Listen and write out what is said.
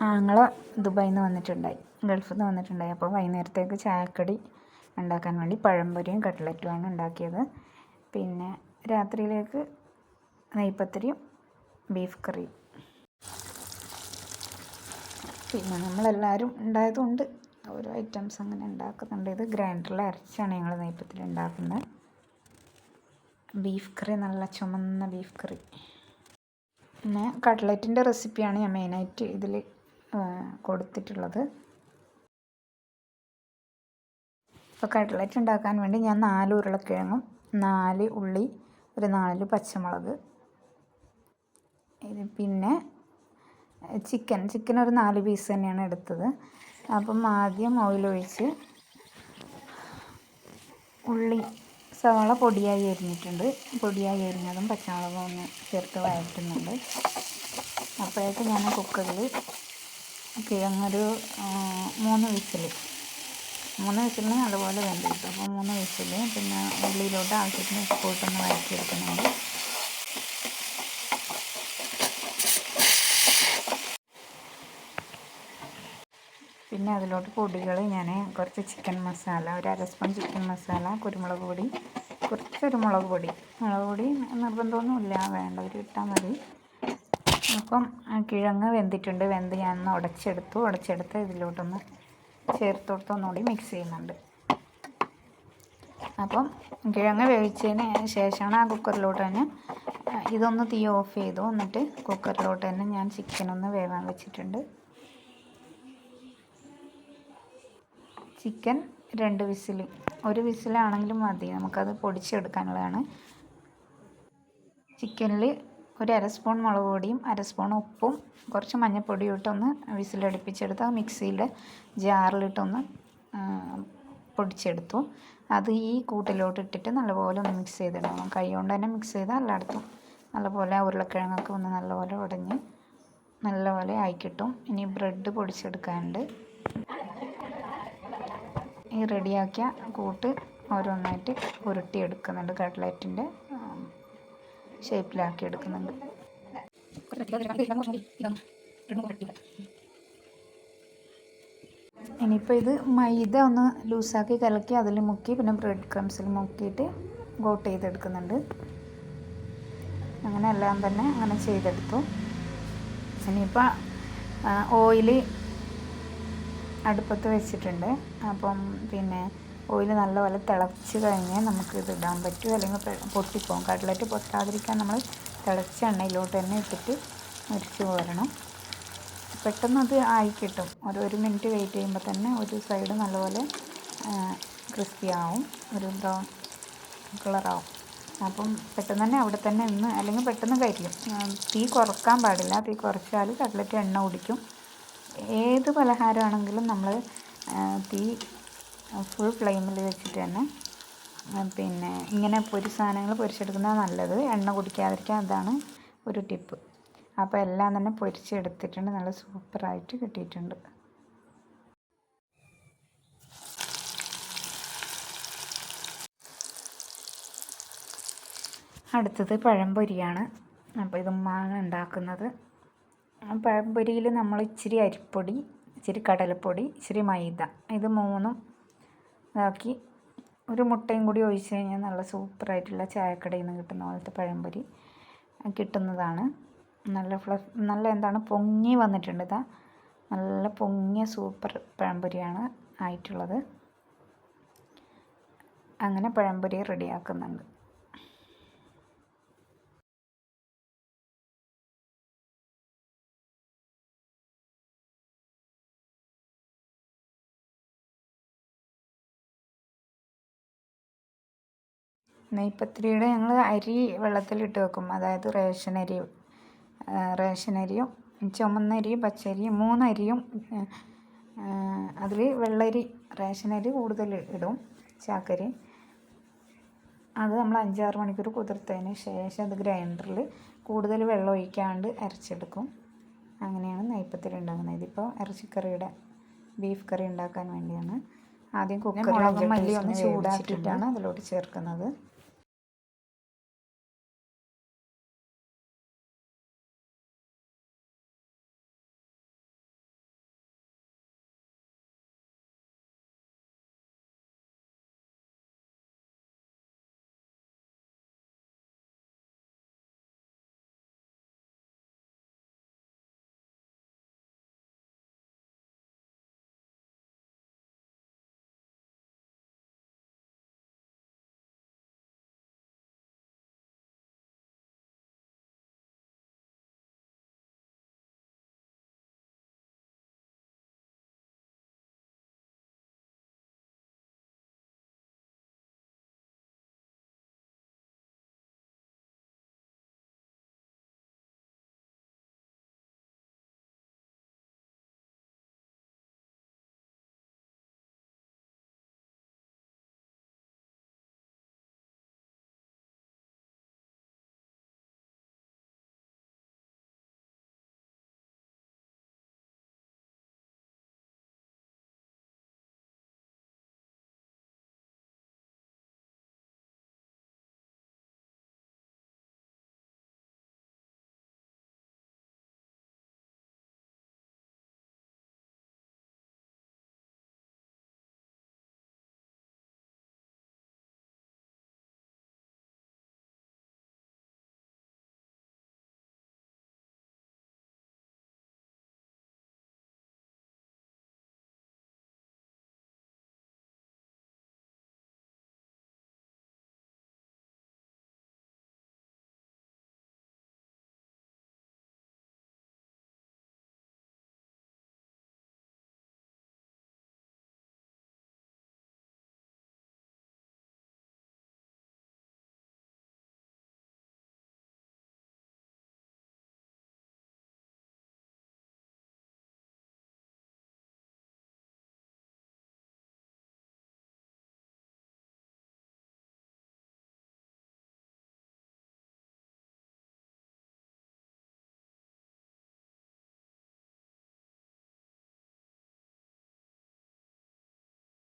ആങ്ങളെ ദുബായിൽ നിന്ന് വന്നിട്ടുണ്ടായി. ഗൾഫിൽ നിന്ന് വന്നിട്ടുണ്ടായി. അപ്പോൾ വൈകുന്നേരത്തേക്ക് ചായക്കടി ഉണ്ടാക്കാൻ വേണ്ടി പഴംപൊരിയും കട്ട്ലറ്റുമാണ് ഉണ്ടാക്കിയത്. പിന്നെ രാത്രിയിലേക്ക് നെയ്പ്പത്തിരിയും ബീഫ് കറിയും. പിന്നെ നമ്മളെല്ലാവരും ഉണ്ടായതുകൊണ്ട് ഓരോ ഐറ്റംസ് അങ്ങനെ ഉണ്ടാക്കുന്നുണ്ട്. ഇത് ഗ്രൈൻഡറിൽ അരച്ചാണ് ഞങ്ങൾ നെയ്പ്പത്തിരി ഉണ്ടാക്കുന്നത്. ബീഫ് കറി നല്ല ചുമന്ന ബീഫ് കറി. പിന്നെ കട്ട്ലറ്റിന്റെ റെസിപ്പിയാണ് ഞാൻ മെയിനായിട്ട് ഇതിൽ കൊടുത്തിട്ടുള്ളത്. ഇപ്പോൾ കട്ട്ലറ്റ് ഉണ്ടാക്കാൻ വേണ്ടി ഞാൻ നാല് ഉരുളക്കിഴങ്ങും നാല് ഉള്ളി ഒരു നാല് പച്ചമുളക്. ഇത് പിന്നെ ചിക്കൻ ചിക്കൻ ഒരു നാല് പീസ് തന്നെയാണ് എടുത്തത്. അപ്പം ആദ്യം ഓയിലൊഴിച്ച് ഉള്ളി സവാള പൊടിയായി എരിഞ്ഞിട്ടുണ്ട് പൊടിയായി എരിഞ്ഞതും പച്ചമുളകും ഒന്ന് ചേർത്ത് വഴറ്റുന്നുണ്ട്. അപ്പോഴേക്ക് ഞാൻ കുക്കറിൽ കിഴങ്ങൊരു മൂന്ന് വിസിൽ മൂന്ന് വിസിലിന് അതുപോലെ വേണ്ട കിട്ടും അപ്പോൾ മൂന്ന് വിസിൽ പിന്നെ ഉള്ളിയിലോട്ട് ആവശ്യത്തിന് ഉപ്പിട്ടൊന്ന് വഴറ്റിയെടുക്കുന്നുണ്ട്. പിന്നെ അതിലോട്ട് പൊടികൾ ഞാൻ കുറച്ച് ചിക്കൻ മസാല ഒരു അര സ്പൂൺ ചിക്കൻ മസാല കുരുമുളക് പൊടി കുറച്ചൊരു മുളക് പൊടി. മുളക് പൊടി നിർബന്ധമൊന്നുമില്ല വേണ്ടവർ ഇട്ടാൽ മതി. അപ്പം കിഴങ്ങ് വെന്തിട്ടുണ്ട്. വെന്ത് ഞാൻ ഒന്ന് ഉടച്ചെടുത്തു. ഉടച്ചെടുത്ത് ഇതിലോട്ടൊന്ന് ചേർത്ത് കൊടുത്ത് ഒന്നുകൂടി മിക്സ് ചെയ്യുന്നുണ്ട്. അപ്പം കിഴങ്ങ് വേവിച്ചതിന് ശേഷമാണ് ആ കുക്കറിലോട്ട് തന്നെ ഇതൊന്ന് തീ ഓഫ് ചെയ്തു. എന്നിട്ട് കുക്കറിലോട്ട് തന്നെ ഞാൻ ചിക്കനൊന്ന് വേവാൻ വെച്ചിട്ടുണ്ട്. ചിക്കൻ രണ്ട് വിസിൽ ഒരു വിസിലാണെങ്കിലും മതി. നമുക്കത് പൊടിച്ചെടുക്കാനുള്ളതാണ്. ചിക്കനിൽ ഒരു അര സ്പൂൺ മുളക് പൊടിയും അര സ്പൂൺ ഉപ്പും കുറച്ച് മഞ്ഞൾപ്പൊടിയും ഇട്ടൊന്ന് വിസിലടുപ്പിച്ചെടുത്ത് ആ മിക്സിയുടെ ജാറിലിട്ടൊന്ന് പൊടിച്ചെടുത്തു. അത് ഈ കൂട്ടിലോട്ട് ഇട്ടിട്ട് നല്ലപോലെ ഒന്ന് മിക്സ് ചെയ്തിടണം കൈ കൊണ്ട് തന്നെ മിക്സ് ചെയ്താൽ എല്ലായിടത്തും നല്ലപോലെ ഉരുളക്കിഴങ്ങൊക്കെ ഒന്ന് നല്ലപോലെ ഉടഞ്ഞ് നല്ലപോലെ ആയി കിട്ടും. ഇനി ബ്രെഡ് പൊടിച്ചെടുക്കാനുണ്ട്. ഈ റെഡിയാക്കിയ കൂട്ട് ഓരോന്നായിട്ട് ഉരുട്ടിയെടുക്കുന്നുണ്ട് കട്ട്ലറ്റിന്റെ ഷേപ്പിലാക്കി എടുക്കുന്നുണ്ട്. ഇനിയിപ്പോൾ ഇത് മൈദ ഒന്ന് ലൂസാക്കി കലക്കി അതിൽ മുക്കി പിന്നെ ബ്രെഡ് ക്രംസിൽ മുക്കിയിട്ട് ഗോട്ട് ചെയ്തെടുക്കുന്നുണ്ട്. അങ്ങനെ എല്ലാം തന്നെ അങ്ങനെ ചെയ്തെടുത്തു. ഇനിയിപ്പോൾ ഓയിൽ അടുപ്പത്ത് വെച്ചിട്ടുണ്ട്. അപ്പം പിന്നെ ഓയിൽ നല്ലപോലെ തിളച്ച് കഴിഞ്ഞാൽ നമുക്ക് ഇത് ഇടാൻ പറ്റും. അല്ലെങ്കിൽ പൊട്ടിപ്പോകും കട്ലറ്റ് പൊട്ടാതിരിക്കാൻ നമ്മൾ തിളച്ച എണ്ണയിലോട്ട് തന്നെ ഇട്ടിട്ട് മുരിച്ച് പോരണം പെട്ടെന്ന് അത് ആയി കിട്ടും. ഒരു ഒരു മിനിറ്റ് വെയിറ്റ് ചെയ്യുമ്പോൾ തന്നെ ഒരു സൈഡ് നല്ലപോലെ ക്രിസ്പി ആവും. ഒരു ബ്രൗൺ കളറാവും അപ്പം പെട്ടെന്ന് തന്നെ അവിടെ തന്നെ ഇന്ന് അല്ലെങ്കിൽ പെട്ടെന്ന് കരിയും. തീ കുറയ്ക്കാൻ പാടില്ല. തീ കുറച്ചാൽ കട്ട്ലറ്റ് എണ്ണ കുടിക്കും ഏത് പലഹാരമാണെങ്കിലും നമ്മൾ തീ ഫുൾ ഫ്ലെയിമിൽ വെച്ചിട്ട് തന്നെ. പിന്നെ ഇങ്ങനെ പൊരി സാധനങ്ങൾ പൊരിച്ചെടുക്കുന്നത് നല്ലത്. എണ്ണ കുടിക്കാതിരിക്കാൻ അതാണ് ഒരു ടിപ്പ് അപ്പോൾ എല്ലാം തന്നെ പൊരിച്ചെടുത്തിട്ടുണ്ട്. നല്ല സൂപ്പറായിട്ട് കിട്ടിയിട്ടുണ്ട്. അടുത്തത് പഴംപൊരിയാണ്. അപ്പോൾ ഇത് ഉമ്മാണ് ഉണ്ടാക്കുന്നത്. പഴംപൊരിയിൽ നമ്മൾ ഇച്ചിരി അരിപ്പൊടി ഇച്ചിരി കടലപ്പൊടി ഇച്ചിരി മൈദ ഇത് മൂന്നും ഇതാക്കി ഒരു മുട്ടയും കൂടി ഒഴിച്ച് കഴിഞ്ഞാൽ നല്ല സൂപ്പറായിട്ടുള്ള ചായക്കടയിൽ നിന്ന് കിട്ടുന്ന പോലത്തെ പഴംപൊരി കിട്ടുന്നതാണ്. നല്ല ഫ്ലഫ് നല്ല എന്താണ് പൊങ്ങി വന്നിട്ടുണ്ട് ഇതാ. നല്ല പൊങ്ങിയ സൂപ്പർ പഴംപൊരിയാണ് ആയിട്ടുള്ളത്. അങ്ങനെ പഴംപൊരി റെഡിയാക്കുന്നുണ്ട്. നെയ്പത്തിരിയുടെ ഞങ്ങൾ അരി വെള്ളത്തിലിട്ട് വെക്കും. അതായത് റേഷൻ അരി റേഷൻ അരിയും ചുമന്ന അരിയും പച്ചരിയും മൂന്നരിയും അതിൽ വെള്ളരി റേഷൻ അരി കൂടുതൽ ഇടും ചാക്കരി അത് നമ്മൾ അഞ്ചാറ് മണിക്കൂർ കുതിർത്തതിന് ശേഷം അത് ഗ്രൈൻഡറിൽ കൂടുതൽ വെള്ളം ഒഴിക്കാണ്ട് അരച്ചെടുക്കും. അങ്ങനെയാണ് നെയ്പ്പത്തിരി ഉണ്ടാക്കുന്നത്. ഇതിപ്പോൾ ഇറച്ചിക്കറിയുടെ ബീഫ് കറി ഉണ്ടാക്കാൻ വേണ്ടിയാണ്. ആദ്യം കുക്കറിൽ മല്ലി ഒന്ന് ചൂടാക്കിയിട്ടാണ് അതിലോട്ട് ചേർക്കുന്നത്.